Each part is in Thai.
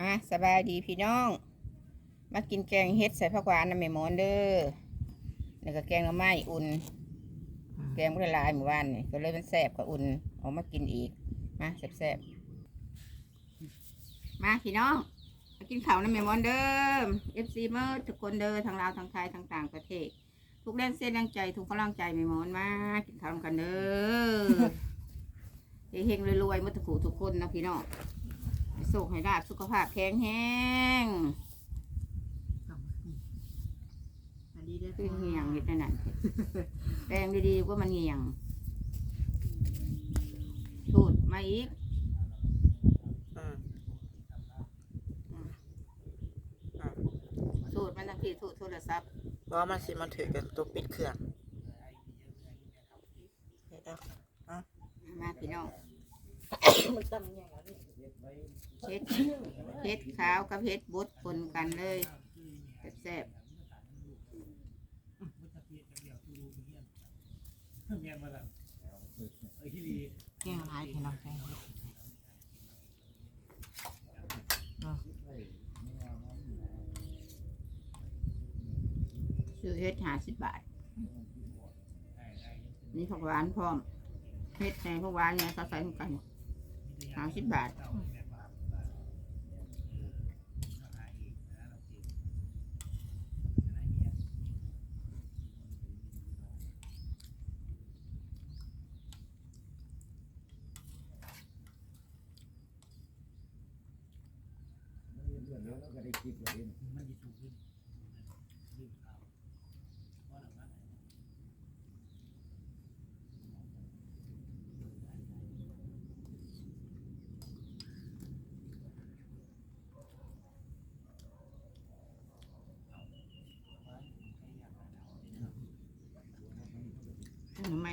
อะสบายดีพี่น้อง มากินแกงเฮ็ดใส่ผักหวานน้ำแม่หมอนเด้อแล้วก็แกงหน่อไม้อุ่น แกงไม่ได้หลายหมู่บ้านนี่ก็เลยมันแซ่บก็อุ่นเออกมากินอีก มาแซ่บๆมาพี่น้องมากินข้าวน้ำแม่หมอนเด้อเอฟซีเมื่อทุกคนเด้อทั้งลาวทั้งไทยทั้งต่างประเทศ ทุกแรงเส้นแรงใจทุกกำลังใจแม่หมอนมากินข้าวกันเด้อเฮงๆรวยๆเมื่อทุกคู่ทุกคนนะพี่น้องให้ โชคให้ลาบสุขภาพแข็งแรงคือเหี่ยงเห็ดนั่นน่ะแปลงดีๆว่ามันเหี่ยงสูดมาอีกอืมสูดมันทั้งที่สูดโทรศัพท์ว่ามันสิมันถือกันตัวปิดเครื่องเดี๋ยวมาพี่น้องมันตั้งยังไง เฮ็ดเฮ็ดขาวกับเฮ็ดบดปนกันเลยแซ่บแกงอะไรที่น้องแกงเฮ็ดๆซื้อเฮ็ดห้าสิบบาท นี่ผักหวานพร้อมเฮ็ดแทนผักหวานเนี่ยเขาใส่ถุงกัน ห้าสิบบาทหน่อไม้น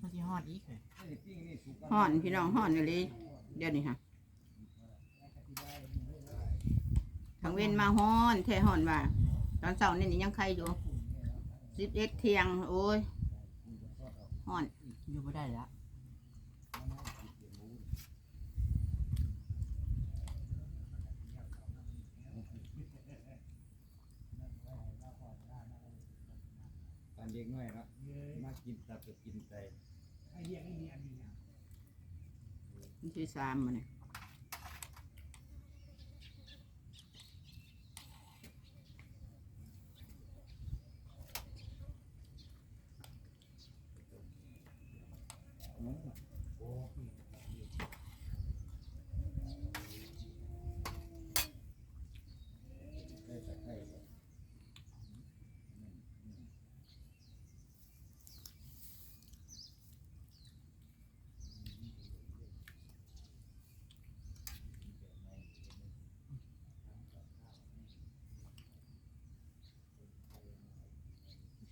มันสิฮอดอีกเลยห่อนพี่น้องห่อนเลยเดี๋ยวนี้ค่ะทางเว้นมาห่อนแท้ห่อนว่า ตอนเช้านี่นี่ยังใครอยู่สิบเอ็ดเที่ยง โอ้ยห่อนอยู่ไม่ได้ละตอนเด็กน้อยเนาะมา กินตับกับกินไตมันที่สามมันนี่ได้ตะไคร้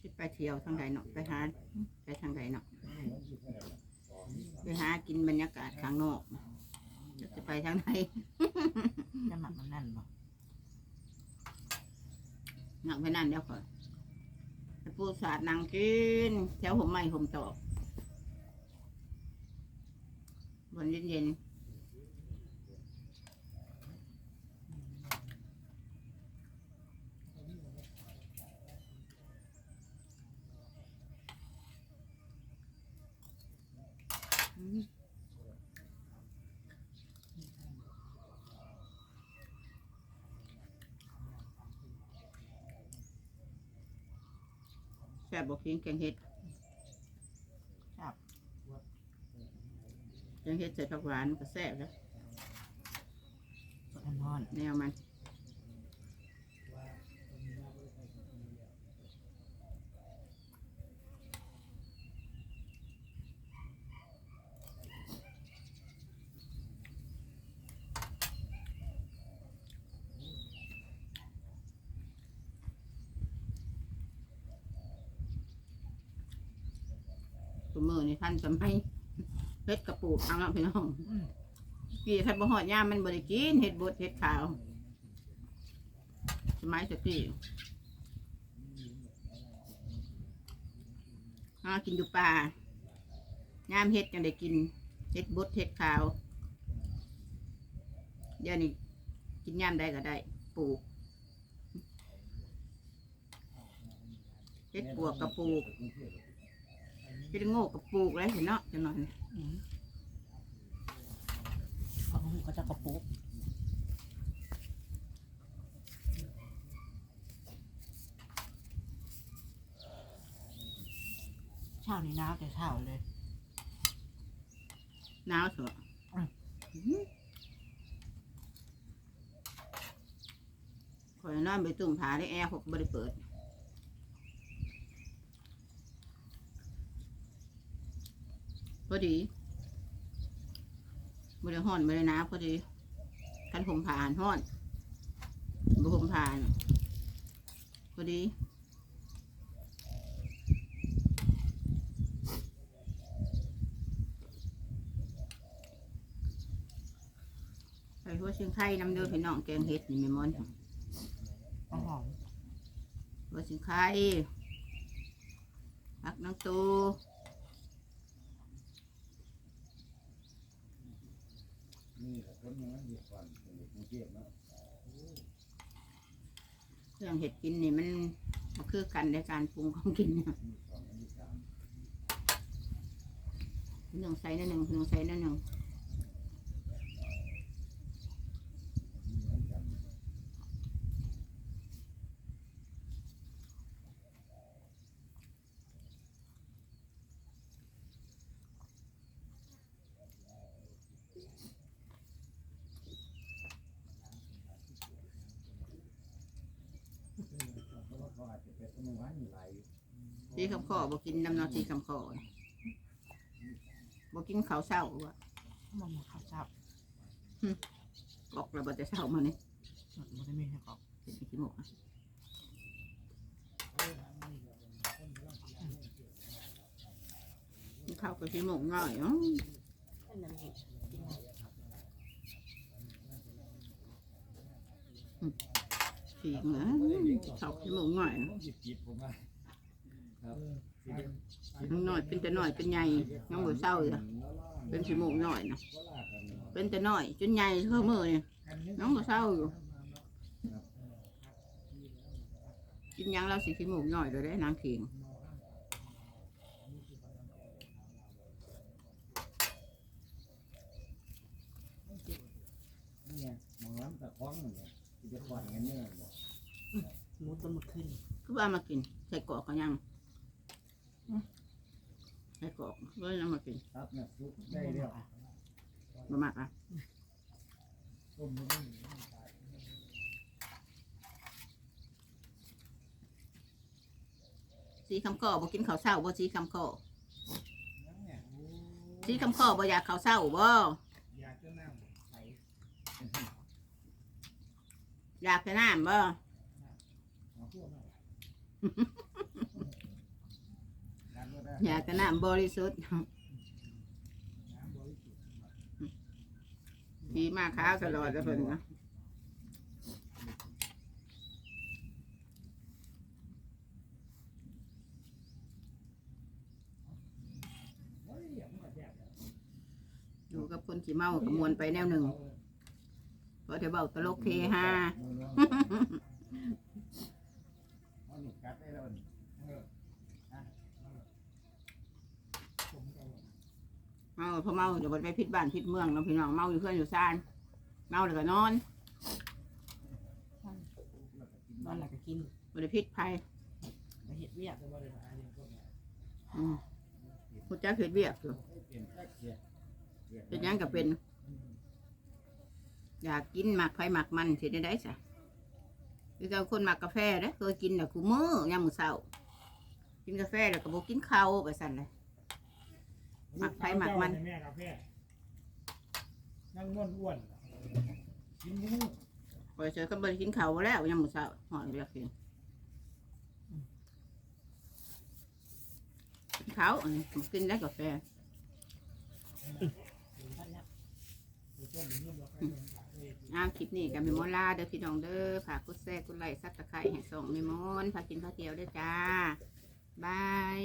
สิไปเที่ยวทางใดเนาะไปหาไปทางใดเนาะไปหากินบรรยากาศข้างนอกจะไปทางไหนจะหมักมันนั่นบ่หนักไปนั่นเดี๋ยวก่อนไปปูสาดนางกินแถวผมไม่ผมตอกบนเย็นๆอืมแซ่บบอกกินแกงเห็ดครับ แกงเห็ดใส่ผักหวานก็แซ่บแล้ว สดร้อนแนวมัน ตัวมือนี่ท่านสมัยเฮ็ดกระปูกเอาละพี่น้องอืมกี่ท่านบ่ฮอดยามมันบ่ได้กินเฮ็ดบดเฮ็ดขาว สมัยตะกี้หากินอยู่ป่ายามเฮ็ดจังได้กินเฮ็ดบดเฮ็ดขาวเดี๋ยวนี้กินยามใดก็ได้ ปลูกเฮ็ดปวกกระปลูก เฮ็ดโง่กระปลูกแล้วเห็นเนาะจังหน่อยอืมเอาหูก็จะกระปุกเช้านี้หนาวแต่เช้าเลยหนาวเถอะอืมคอยนอนไปตุ่มผาได้แอร์หกบริเปิด พอดีบริห้อนบริหนาพอดีกันผมผ่านห้อนบุผมผ่านพอดีใส่หัวเชียงไทยน้ำเดือพี่น้องแกงเห็ดนี่ไม่มอนเอาหอมหัวเชียงไทยผักน้ำตู นี่แหละคนยังมันเด็กก่อนเป็นเด็กกรุงเทพเนาะเครื่องเห็ดกินนี่มันบ่คือกันในการปรุงของกินเนี่ยมีสองอันที่สาม หนึ่งใส่นั่นหนึ่งหนึ่งใส่นั่นหนึ่ง มีเหมือนกัน เพราะว่า เขาอาจจะเป็นสมุนไพรหลายสีคำข้อบ่กินน้ำเนอสีคำข้อบ่กินข้าวเศร้าว่ะมันมาข้าวจับออกแล้วบ่จะเศร้ามานี่มันได้มีให้กรอบเป็นอีกทีหมกอะกินข้าวกับทีหมกง่ายเนาะอัน นั้นเห็ดกินสีเหมือนข้าวทีหมกง่ายต้องจิตจิตผมว่าครับสิเป็นน้องน้อยเป็นแต่น้อยเป็นใหญ่ยังบ่เศร้าเลยเป็นทีหมกน้อยนะเป็นแต่น้อยจนใหญ่เท่ามือเนี่ยน้องบ่เศร้าอยู่กินยังเราสิทีหมกน้อยเลยได้นางเขียงเนี่ไงหมองล้ำตะคล้องเนี่ยที่จะก่อนกันเนี่ย หมูตัวหมดขึ้นคือว่ามากินใส่กรอกกันยังใส่กรอกเลยนำมากินครับเนี่ยซุปได้แล้วบ่มากอะต้มมันสีคำข้อบ่กินข้าวเศร้าบ่สีคำข้อสีคำข้อบ่อยากข้าวเศร้าบ่อยากจะนั่งใส่อยากจะน้ำบ่ เอาพวกมาดันก็ได้ อยากจะน้ำบริสุทธิ์ดีมากค้าตลอดแล้วเพิ่นนะอยู่กับคนขี้เมากับมวนไปแนวหนึ่งเพราะเดี๋ยวเบาตลกเฮฮา นุกัดได้แล้วนี่เออเมาพอเมาเดี๋ยวบ่ไปพิษบ้านพิษเมืองเนาะพี่น้องเมาอยู่เพื่อนอยู่ซ่าน เมาแล้วก็นอนนอนหลับก็กินบ่ได้พิษภัยไปเห็ดเวียกอืมผู้จักเฮ็ดเวียกอยู่เปลี่ยนแค่เกียร์เป็นหยังก็เป็น อยากกินหมักไฟหมักมันสิได้ได้ซะ คือกับคนหมักกาแฟเด้อเคยกินแต่ะกูมื้อยามมื้อเช้ากินกาแฟแล้วก็บ่กินข้าวไปสั่นเลยหมักไผ่หมักมันแม่กาแฟนั่งม่วนอ้วนกินหมูพอยเจอก็บ่ได้กินข้าวแล้วยามมื้อเช้าหอยเรียกกินเขาอันนี้บ่กินได้กาแฟพันแล้ว อ้าวคลิปนี้กับเมมอนลาเด้อพี่น้องเด้อฝากกดแชร์กดไลค์ซับสไครต์ให้ส่งเมมอนฝากินพาเที่ยวเด้อจ้าบาย